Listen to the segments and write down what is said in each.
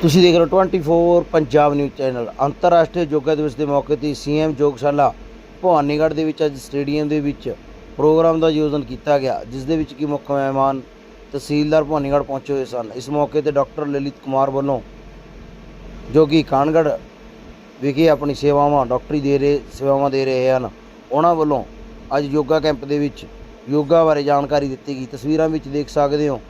ਤੁਸੀਂ ਦੇਖ ਰਹੇ ਹੋ 24 ਪੰਜਾਬ ਨਿਊਜ਼ ਚੈਨਲ ਅੰਤਰਰਾਸ਼ਟਰੀ ਯੋਗਾ ਦਿਵਸ ਦੇ ਮੌਕੇ ਤੇ ਸੀਐਮ ਯੋਗਸ਼ਾਲਾ ਭਵਾਨੀਗੜ੍ਹ ਦੇ ਵਿੱਚ ਅੱਜ ਸਟੇਡੀਅਮ ਦੇ ਵਿੱਚ ਪ੍ਰੋਗਰਾਮ ਦਾ ਆਯੋਜਨ ਕੀਤਾ ਗਿਆ, ਜਿਸ ਦੇ ਵਿੱਚ ਕਿ ਮੁੱਖ ਮਹਿਮਾਨ ਤਹਿਸੀਲਦਾਰ ਭਵਾਨੀਗੜ੍ਹ ਪਹੁੰਚੇ ਹੋਏ ਸਨ। ਇਸ ਮੌਕੇ ਤੇ ਡਾਕਟਰ ਲਲਿਤ ਕੁਮਾਰ ਵੱਲੋਂ ਜੋ ਕਿ ਕਾਨਗੜ੍ਹ ਵਿਖੇ ਆਪਣੀ ਸੇਵਾਵਾਂ ਡਾਕਟਰੀ ਦੇ ਰਹੇ, ਸੇਵਾਵਾਂ ਦੇ ਰਹੇ ਹਨ, ਉਹਨਾਂ ਵੱਲੋਂ ਅੱਜ ਯੋਗਾ ਕੈਂਪ ਦੇ ਵਿੱਚ ਯੋਗਾ ਬਾਰੇ ਜਾਣਕਾਰੀ ਦਿੱਤੀ ਗਈ। ਤਸਵੀਰਾਂ ਵਿੱਚ ਦੇਖ ਸਕਦੇ ਹੋ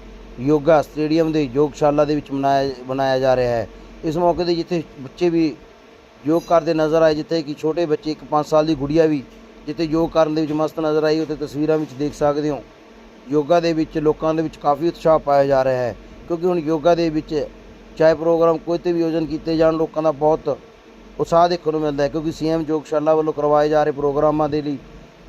ਯੋਗਾ ਸਟੇਡੀਅਮ ਦੇ ਯੋਗਸ਼ਾਲਾ ਦੇ ਵਿੱਚ ਮਨਾਇਆ ਬਣਾਇਆ ਜਾ ਰਿਹਾ ਹੈ। ਇਸ ਮੌਕੇ ਤੇ ਜਿੱਥੇ ਬੱਚੇ ਵੀ ਯੋਗ ਕਰਦੇ ਨਜ਼ਰ ਆਏ, ਜਿੱਥੇ ਕਿ ਛੋਟੇ ਬੱਚੇ, ਇੱਕ 5 ਸਾਲ ਦੀ ਗੁੜੀਆ ਵੀ ਜਿੱਥੇ ਯੋਗ ਕਰਨ ਦੇ ਵਿੱਚ ਮਸਤ ਨਜ਼ਰ ਆਈ, ਉੱਥੇ ਤਸਵੀਰਾਂ ਵਿੱਚ ਦੇਖ ਸਕਦੇ ਹੋ। ਯੋਗਾ ਦੇ ਵਿੱਚ ਲੋਕਾਂ ਦੇ ਵਿੱਚ ਕਾਫੀ ਉਤਸ਼ਾਹ ਪਾਇਆ ਜਾ ਰਿਹਾ ਹੈ, ਕਿਉਂਕਿ ਹੁਣ ਯੋਗਾ ਦੇ ਵਿੱਚ ਚਾਹੇ ਪ੍ਰੋਗਰਾਮ ਕੋਈ ਤੇ ਵੀ ਆਯੋਜਨ ਕੀਤੇ ਜਾਣ, ਲੋਕਾਂ ਦਾ ਬਹੁਤ ਉਤਸ਼ਾਹ ਦੇਖਣ ਨੂੰ ਮਿਲਦਾ ਹੈ, ਕਿਉਂਕਿ ਸੀਐਮ ਯੋਗਸ਼ਾਲਾ ਵੱਲੋਂ ਕਰਵਾਏ ਜਾ ਰਹੇ ਪ੍ਰੋਗਰਾਮਾਂ ਦੇ ਲਈ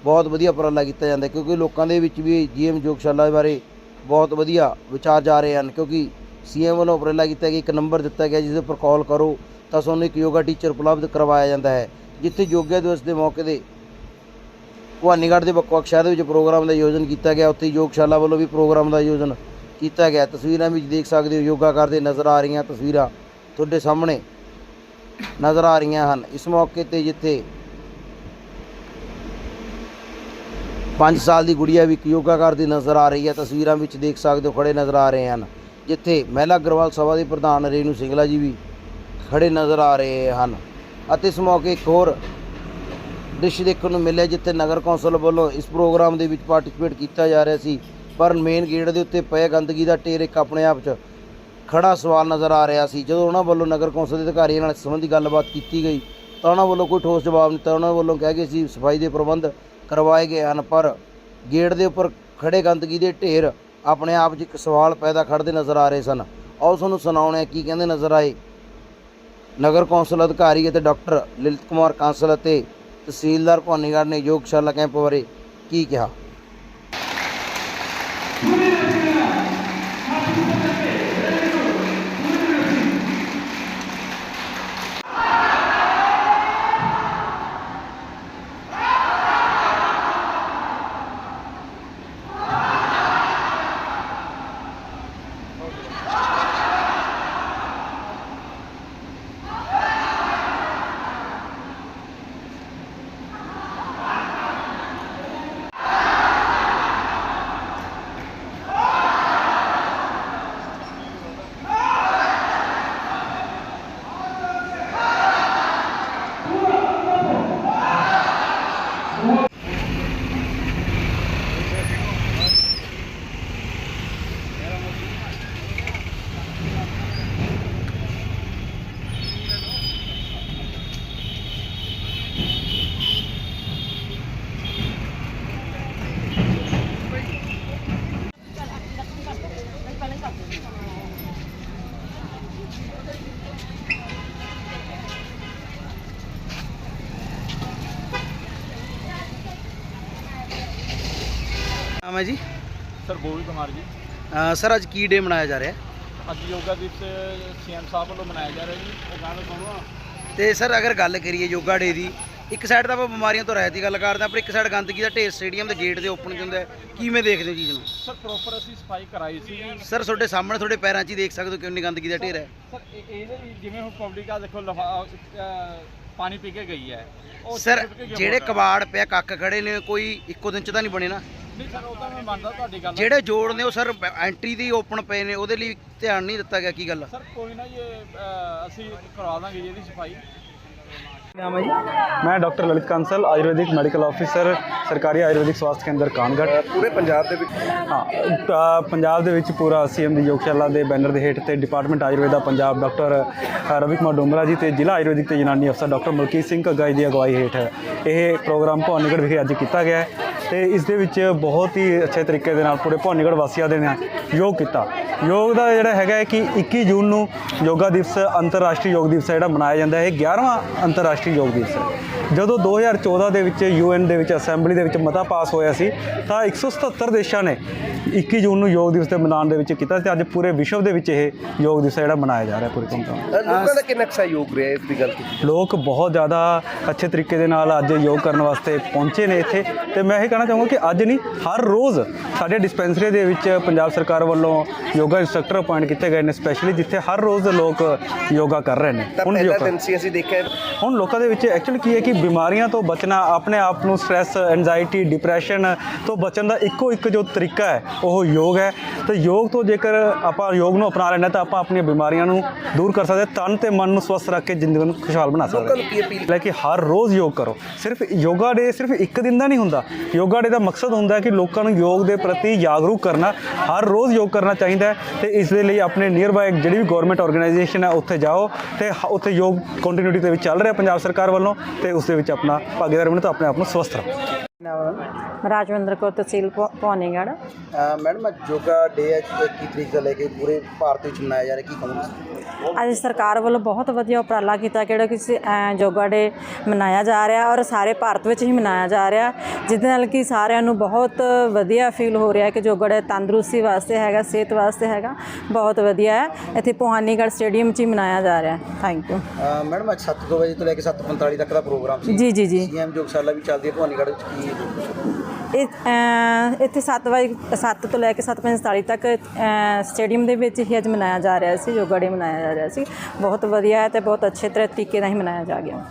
ਬਹੁਤ ਵਧੀਆ ਉਪਰਾਲਾ ਕੀਤਾ ਜਾਂਦਾ ਕਿਉਂਕਿ ਲੋਕਾਂ ਦੇ ਵਿੱਚ ਵੀ ਜੀਐਮ ਯੋਗਸ਼ਾਲਾ ਬਾਰੇ ਬਹੁਤ ਵਧੀਆ ਵਿਚਾਰ ਜਾ ਰਹੇ ਹਨ, ਕਿਉਂਕਿ ਸੀਐਮ ਵੱਲੋਂ ਉਪਰਾਲਾ ਕੀਤਾ ਗਿਆ, ਇੱਕ ਨੰਬਰ ਦਿੱਤਾ ਗਿਆ, ਜਿਸ ਦੇ ਉੱਪਰ ਕਾਲ ਕਰੋ, ਤਾਂ ਤੁਹਾਨੂੰ ਇੱਕ ਯੋਗਾ ਟੀਚਰ ਉਪਲਬਧ ਕਰਵਾਇਆ ਜਾਂਦਾ ਹੈ, ਜਿੱਥੇ ਯੋਗਾ ਦਿਵਸ ਦੇ ਮੌਕੇ ਤੇ ਭਵਾਨੀਗੜ੍ਹ ਦੇ ਵੱਖ-ਵੱਖ ਦੇ ਵਿੱਚ ਪ੍ਰੋਗਰਾਮ ਦਾ ਆਯੋਜਨ ਕੀਤਾ ਗਿਆ, ਉੱਥੇ ਯੋਗਸ਼ਾਲਾ ਵੱਲੋਂ ਵੀ ਪ੍ਰੋਗਰਾਮ ਦਾ ਆਯੋਜਨ ਕੀਤਾ ਗਿਆ। ਤਸਵੀਰਾਂ ਵਿੱਚ ਦੇਖ ਸਕਦੇ ਹੋ, ਯੋਗਾ ਕਰਦੇ ਨਜ਼ਰ ਆ ਰਹੀਆਂ ਤਸਵੀਰਾਂ, ਤੁਹਾਡੇ ਸਾਹਮਣੇ ਨਜ਼ਰ ਆ ਰਹੀਆਂ ਹਨ। ਇਸ ਮੌਕੇ ਤੇ ਜਿੱਥੇ 5 ਸਾਲ ਦੀ ਗੁੜੀਆ ਵੀ ਇੱਕ ਯੋਗਾ ਕਰਦੀ ਨਜ਼ਰ ਆ ਰਹੀ ਹੈ, ਤਸਵੀਰਾਂ ਵਿੱਚ ਦੇਖ ਸਕਦੇ ਹੋ, ਖੜੇ ਨਜ਼ਰ ਆ ਰਹੇ ਹਨ। ਜਿੱਥੇ ਮਹਿਲਾ ਅਗਰਵਾਲ ਸਭਾ ਦੇ ਪ੍ਰਧਾਨ ਰੇਨੂ ਸਿੰਗਲਾ ਜੀ ਵੀ ਖੜੇ ਨਜ਼ਰ ਆ ਰਹੇ ਹਨ। ਅਤੇ ਇਸ ਮੌਕੇ ਇੱਕ ਹੋਰ ਦ੍ਰਿਸ਼ ਦੇਖਣ ਨੂੰ ਮਿਲਿਆ, ਜਿੱਥੇ ਨਗਰ ਕੌਂਸਲ ਵੱਲੋਂ ਇਸ ਪ੍ਰੋਗਰਾਮ ਦੇ ਵਿੱਚ ਪਾਰਟਿਸਿਪੇਟ ਕੀਤਾ ਜਾ ਰਿਹਾ ਸੀ, ਪਰ ਮੇਨ ਗੇਟ ਦੇ ਉੱਤੇ ਪਏ ਗੰਦਗੀ ਦਾ ਢੇਰ ਇੱਕ ਆਪਣੇ ਆਪ 'ਚ ਖੜਾ ਸਵਾਲ ਨਜ਼ਰ ਆ ਰਿਹਾ ਸੀ। ਜਦੋਂ ਉਹਨਾਂ ਵੱਲੋਂ ਨਗਰ ਕੌਂਸਲ ਦੇ ਅਧਿਕਾਰੀਆਂ ਨਾਲ ਇਸ ਸੰਬੰਧੀ ਗੱਲਬਾਤ ਕੀਤੀ ਗਈ, ਤਾਂ ਉਹਨਾਂ ਵੱਲੋਂ ਕੋਈ ਠੋਸ ਜਵਾਬ ਨਹੀਂ ਤਾਂ ਉਹਨਾਂ ਵੱਲੋਂ ਕਿਹਾ ਗਿਆ ਸੀ, ਸਫ਼ਾਈ ਦੇ ਪ੍ਰਬੰਧ ਕਰਵਾਏ ਗਏ ਹਨ, ਪਰ ਗੇਟ ਦੇ ਉੱਪਰ ਖੜੇ ਗੰਦਗੀ ਦੇ ਢੇਰ ਆਪਣੇ ਆਪ 'ਚ ਇੱਕ ਸਵਾਲ ਪੈਦਾ ਖੜਦੇ ਨਜ਼ਰ ਆ ਰਹੇ ਸਨ। ਆਓ ਤੁਹਾਨੂੰ ਸੁਣਾਉਣੇ ਕੀ ਕਹਿੰਦੇ ਨਜ਼ਰ ਆਏ। ਨਗਰ ਕੌਂਸਲ ਅਧਿਕਾਰੀ ਅਤੇ ਡਾਕਟਰ ਲਲਿਤ ਕੁਮਾਰ ਕਾਂਸਲ ਅਤੇ ਤਹਿਸੀਲਦਾਰ ਭਵਾਨੀਗੜ੍ਹ ਨੇ ਯੋਗਸ਼ਾਲਾ ਕੈਂਪ ਬਾਰੇ ਕੀ ਕਿਹਾ? ਨਾਮ ਹੈ ਜੀ। ਸਰ ਬੋਵੀ ਕੁਮਾਰ ਜੀ। ਸਰ ਅੱਜ ਕੀ ਡੇ ਮਨਾਇਆ ਜਾ ਰਿਹਾ? ਅੱਜ ਯੋਗਾ ਦਿਵਸ ਸੀਐਮ ਸਾਹਿਬ ਵੱਲੋਂ ਮਨਾਇਆ ਜਾ ਰਿਹਾ ਜੀ। ਉਹ ਗੱਲ ਸੁਣੋ। ਤੇ ਸਰ ਅਗਰ ਗੱਲ ਕਰੀਏ ਯੋਗਾ ਡੇ ਦੀ ਇੱਕ ਸਾਈਡ ਤਾਂ ਆਪਾਂ ਬਿਮਾਰੀਆਂ ਤੋਂ ਰਹਿਤ ਦੀ ਗੱਲ ਕਰਦੇ ਹਾਂ ਪਰ ਇੱਕ ਸਾਈਡ ਗੰਦਗੀ ਦਾ ਢੇਰ ਸਟੇਡੀਅਮ ਦੇ ਗੇਟ ਦੇ ਓਪਨ ਹੁੰਦਾ ਹੈ। ਕਿਵੇਂ ਦੇਖਦੇ ਹੋ ਚੀਜ਼ ਨੂੰ ਸਰ ਪ੍ਰੋਪਰ ਅਸੀਂ ਸਫ਼ਾਈ ਕਰਾਈ ਸੀ। ਜੀ ਸਰ ਤੁਹਾਡੇ ਸਾਹਮਣੇ ਤੁਹਾਡੇ ਪੈਰਾਂ 'ਚ ਹੀ ਦੇਖ ਸਕਦੇ ਹੋ ਕਿੰਨੀ ਗੰਦਗੀ ਦਾ ਢੇਰ ਹੈ। ਸਰ ਇਹ- ਇਹਦੇ ਵੀ ਜਿਵੇਂ ਹੁਣ ਪਬਲਿਕ ਆ ਦੇਖੋ ਲਫਾ ਅਹ, ਪਾਣੀ ਪੀ ਕੇ ਗਈ ਹੈ। ਉਹ ਸਰ ਕੇ ਜਿਹੜੇ? ਕਬਾੜ ਪਿਆ ਕੱਕ ਖੜੇ ਨੇ ਕੋਈ ਇੱਕੋ ਦਿਨ 'ਚ ਤਾਂ ਨਹੀਂ ਬਣੇ ਨਾ? ਨਹੀਂ ਸਰ ਉਹ ਤਾਂ ਮੈਂ ਮੰਨਦਾ ਤੁਹਾਡੀ ਗੱਲ। ਜਿਹੜੇ ਜੋੜ ਨੇ ਉਹ ਸਰ ਐਂਟਰੀ ਦੀ ਓਪਨ ਪਏ ਨੇ ਉਹਦੇ ਲਈ ਧਿਆਨ ਨਹੀਂ ਦਿੱਤਾ ਗਿਆ ਕੀ ਗੱਲ ਸਰ ਕੋਈ ਨਾ ਇਹ ਅਹ, ਅਸੀਂ ਕਰਵਾ ਦਾਂਗੇ ਜੀ ਇਹਦੀ ਸਫ਼ਾਈ। ਨਾਮ ਹੈ ਜੀ? ਮੈਂ doctor Lalit Kansal Ayurvedic medical officer ਸਰਕਾਰੀ ਆਯੁਰਵੈਦਿਕ ਸਵਾਸਥ ਕੇਂਦਰ ਕਾਨਗੜ। ਪੂਰੇ ਪੰਜਾਬ ਦੇ ਵਿੱਚ? ਹਾਂ ਪੰਜਾਬ ਦੇ ਵਿੱਚ ਪੂਰਾ ਸੀਐਮ ਦੀ ਯੋਗਸ਼ਾਲਾ ਦੇ ਬੈਨਰ ਦੇ ਹੇਠ ਤੇ ਡਿਪਾਰਟਮੈਂਟ ਆਯੁਰਵੇਦਾ ਪੰਜਾਬ ਡਾਕਟਰ ਰਵੀ ਕੁਮਾਰ ਡੋਮਰਾ ਜੀ ਤੇ ਜ਼ਿਲ੍ਹਾ ਆਯੁਰਵੈਦਿਕ ਤੇ ਯੂਨਾਨੀ ਅਫਸਰ ਡਾਕਟਰ ਮਲਕੀਤ ਸਿੰਘ ਘੱਗਾ ਜੀ ਦੀ ਅਗਵਾਈ ਹੇਠ ਇਹ ਪ੍ਰੋਗਰਾਮ ਭਵਾਨੀਗੜ੍ਹ ਵਿਖੇ ਅੱਜ ਕੀਤਾ ਗਿਆ ਹੈ। ਤੇ ਇਸ ਦੇ ਵਿੱਚ ਬਹੁਤ ਹੀ ਅੱਛੇ ਤਰੀਕੇ ਦੇ ਨਾਲ ਪੂਰੇ ਭਵਾਨੀਗੜ੍ਹ ਵਾਸੀਆਂ ਦੇ ਨਾਲ ਯੋਗ ਕੀਤਾ। ਯੋਗ ਦਾ ਜਿਹੜਾ ਹੈਗਾ ਹੈ ਕਿ 21 ਜੂਨ ਨੂੰ ਯੋਗਾ ਦਿਵਸ, ਅੰਤਰਰਾਸ਼ਟਰੀ ਯੋਗ ਦਿਵਸ ਜਿਹੜਾ ਮਨਾਇਆ ਜਾਂਦਾ ਹੈ। ਇਹ 11ਵਾਂ ਅੰਤਰਰਾਸ਼ਟਰੀ ਯੋਗ ਦਿਵਸ ਹੈ। ਜਦੋਂ 2014 ਦੇ ਵਿੱਚ ਯੂਐਨ ਦੇ ਵਿੱਚ ਅਸੈਂਬਲੀ ਦੇ ਵਿੱਚ ਮਤਾ ਪਾਸ ਹੋਇਆ ਸੀ ਤਾਂ 177 ਦੇਸ਼ਾਂ ਨੇ 21 ਜੂਨ ਨੂੰ ਯੋਗ ਦਿਵਸ ਦੇ ਮਨਾਉਣ ਦੇ ਵਿੱਚ ਕੀਤਾ ਤੇ ਅੱਜ ਪੂਰੇ ਵਿਸ਼ਵ ਦੇ ਵਿੱਚ ਇਹ ਯੋਗ ਦਿਵਸ ਜਿਹੜਾ ਮਨਾਇਆ ਜਾ ਰਿਹਾ ਪੂਰੇ। ਅ, ਲੋਕਾਂ ਦਾ ਕਿੰਨਾ ਸਹਿਯੋਗ ਰਿਹਾ ਇਸ ਦੀ ਗੱਲ ਲੋਕ ਬਹੁਤ ਜ਼ਿਆਦਾ ਅੱਛੇ ਤਰੀਕੇ ਦੇ ਨਾਲ ਅੱਜ ਯੋਗ ਕਰਨ ਵਾਸਤੇ ਪਹੁੰਚੇ ਨੇ ਇੱਥੇ ਤੇ ਮੈਂ ਇਹ ਕਹਿਣਾ ਚਾਹੂੰਗਾ ਕਿ ਅੱਜ ਨਹੀਂ ਹਰ ਰੋਜ਼ ਸਾਡੇ ਡਿਸਪੈਂਸਰੀ ਦੇ ਵਿੱਚ ਪੰਜਾਬ ਸਰਕਾਰ ਵੱਲੋਂ ਯੋਗਾ ਇੰਸਟ੍ਰਕਟਰ ਅਪਾਇੰਟ ਕੀਤੇ ਗਏ ਨੇ ਸਪੈਸ਼ਲੀ ਜਿੱਥੇ ਹਰ ਰੋਜ਼ ਲੋਕ ਯੋਗਾ ਕਰ ਰਹੇ ਨੇ। ਹੁਣ ਯੋਗਾ ਅਸੀਂ ਦੇਖਿਆ ਹੁਣ ਲੋਕਾਂ ਦੇ ਵਿੱਚ ਐਕਚੁਅਲੀ ਕੀ ਹੈ ਕਿ ਬਿਮਾਰੀਆਂ ਤੋਂ ਬਚਣਾ, ਆਪਣੇ ਆਪ ਨੂੰ ਸਟ੍ਰੈਸ ਐਂਜ਼ਾਈਟੀ ਡਿਪਰੈਸ਼ਨ ਤੋਂ ਬਚਣ ਦਾ ਇੱਕੋ ਇੱਕ ਜੋ ਤਰੀਕਾ ਹੈ, ਉਹ ਯੋਗ ਹੈ। ਤੇ ਯੋਗ ਤੋਂ ਜੇਕਰ ਆਪਾਂ ਯੋਗ ਨੂੰ ਅਪਣਾ ਲੈਣਾ ਤਾਂ ਆਪਾਂ ਆਪਣੀਆਂ ਬਿਮਾਰੀਆਂ ਨੂੰ ਦੂਰ ਕਰ ਸਕਦੇ। ਤਨ ਤੇ ਮਨ ਨੂੰ ਸਵਸਥ ਰੱਖ ਕੇ ਜ਼ਿੰਦਗੀ ਨੂੰ ਖੁਸ਼ਹਾਲ ਬਣਾ ਸਕਦੇ ਲੈ ਕਿ ਹਰ ਰੋਜ਼ ਯੋਗ ਕਰੋ। ਸਿਰਫ ਯੋਗਾ ਡੇ ਸਿਰਫ ਇੱਕ ਦਿਨ ਦਾ ਨਹੀਂ ਹੁੰਦਾ। ਯੋਗਾ ਡੇ ਦਾ ਮਕਸਦ ਹੁੰਦਾ ਕਿ ਲੋਕਾਂ ਨੂੰ ਯੋਗ ਦੇ ਪ੍ਰਤੀ ਜਾਗਰੂਕ ਕਰਨਾ ਹਰ ਰੋਜ਼ ਯੋਗ ਕਰਨਾ ਚਾਹੀਦਾ ਹੈ ਤੇ ਇਸ ਦੇ ਲਈ ਆਪਣੇ ਨੀਅਰ ਬਾਈ ਜਿਹੜੀ ਵੀ ਗਵਰਨਮੈਂਟ ਆਰਗੇਨਾਈਜੇਸ਼ਨ ਹੈ ਉੱਥੇ ਜਾਓ ਤੇ ਉੱਥੇ ਯੋਗ ਕੰਟੀਨਿਊਟੀ ਦੇ ਵਿੱਚ ਚੱਲ ਰਿਹਾ ਪੰਜਾਬ ਸਰਕਾਰ ਵੱਲੋਂ ਤੇ ਉਸ ਦੇ ਵਿੱਚ ਆਪਣਾ ਭਾਗੀਦਾਰ ਬਣੋ ਤਾਂ ਆਪਣੇ ਆਪ ਨੂੰ ਸਵਸਥ ਰੱਖੋ। ਰਾਜਵਿੰਦਰ ਕੌਰ ਤਹਿਸੀਲ ਭਵਾਨੀਗੜ੍ਹ। ਮੈਡਮ ਅੱਜ ਯੋਗਾ ਡੇ ਹੈ 21 ਤਰੀਕ ਤੋਂ ਲੈ ਕੇ ਪੂਰੇ ਭਾਰਤ ਵਿੱਚ ਮਨਾਇਆ ਜਾ ਰਿਹਾ। ਕੀ ਕਹੋਗੇ? ਅੱਜ ਸਰਕਾਰ ਵੱਲੋਂ ਬਹੁਤ ਵਧੀਆ ਉਪਰਾਲਾ ਕੀਤਾ ਕਿਹੜਾ ਕਿ ਯੋਗਾ ਡੇ ਮਨਾਇਆ ਜਾ ਰਿਹਾ ਔਰ ਸਾਰੇ ਭਾਰਤ ਵਿੱਚ ਹੀ ਮਨਾਇਆ ਜਾ ਰਿਹਾ ਜਿਹਦੇ ਨਾਲ ਕਿ ਸਾਰਿਆਂ ਨੂੰ ਬਹੁਤ ਵਧੀਆ ਫੀਲ ਹੋ ਰਿਹਾ ਕਿ ਯੋਗਾ ਡੇ ਤੰਦਰੁਸਤੀ ਵਾਸਤੇ ਹੈਗਾ ਸਿਹਤ ਵਾਸਤੇ ਹੈਗਾ ਬਹੁਤ ਵਧੀਆ ਹੈ। ਇੱਥੇ ਭਵਾਨੀਗੜ੍ਹ ਸਟੇਡੀਅਮ 'ਚ ਹੀ ਮਨਾਇਆ ਜਾ ਰਿਹਾ। ਥੈਂਕ ਯੂ ਮੈਡਮ ਅੱਜ 7 ਵਜੇ ਤੋਂ ਲੈ ਕੇ 7:45 ਤੱਕ ਦਾ ਪ੍ਰੋਗਰਾਮ ਸੀ। ਜੀ ਜੀ ਜੀ। ਸੀਐਮ ਯੋਗਸ਼ਾਲਾ ਵੀ ਚੱਲਦੀ ਹੈ ਭਵਾਨੀਗੜ੍ਹ ਵਿੱਚ ਕੀ? ਇਹ ਇੱਥੇ 7 ਵਜੇ 7 ਤੋਂ ਲੈ ਕੇ 7:45 ਤੱਕ ਸਟੇਡੀਅਮ ਦੇ ਵਿੱਚ ਹੀ ਅੱਜ ਮਨਾਇਆ ਜਾ ਰਿਹਾ ਸੀ, ਯੋਗਾ ਡੇ ਮਨਾਇਆ ਜਾ ਰਿਹਾ ਸੀ। ਬਹੁਤ ਵਧੀਆ ਹੈ ਤੇ ਬਹੁਤ ਅੱਛੇ ਤਰ੍ਹਾਂ ਤਰੀਕੇ ਨਾਲ ਹੀ ਮਨਾਇਆ ਜਾ ਗਿਆ।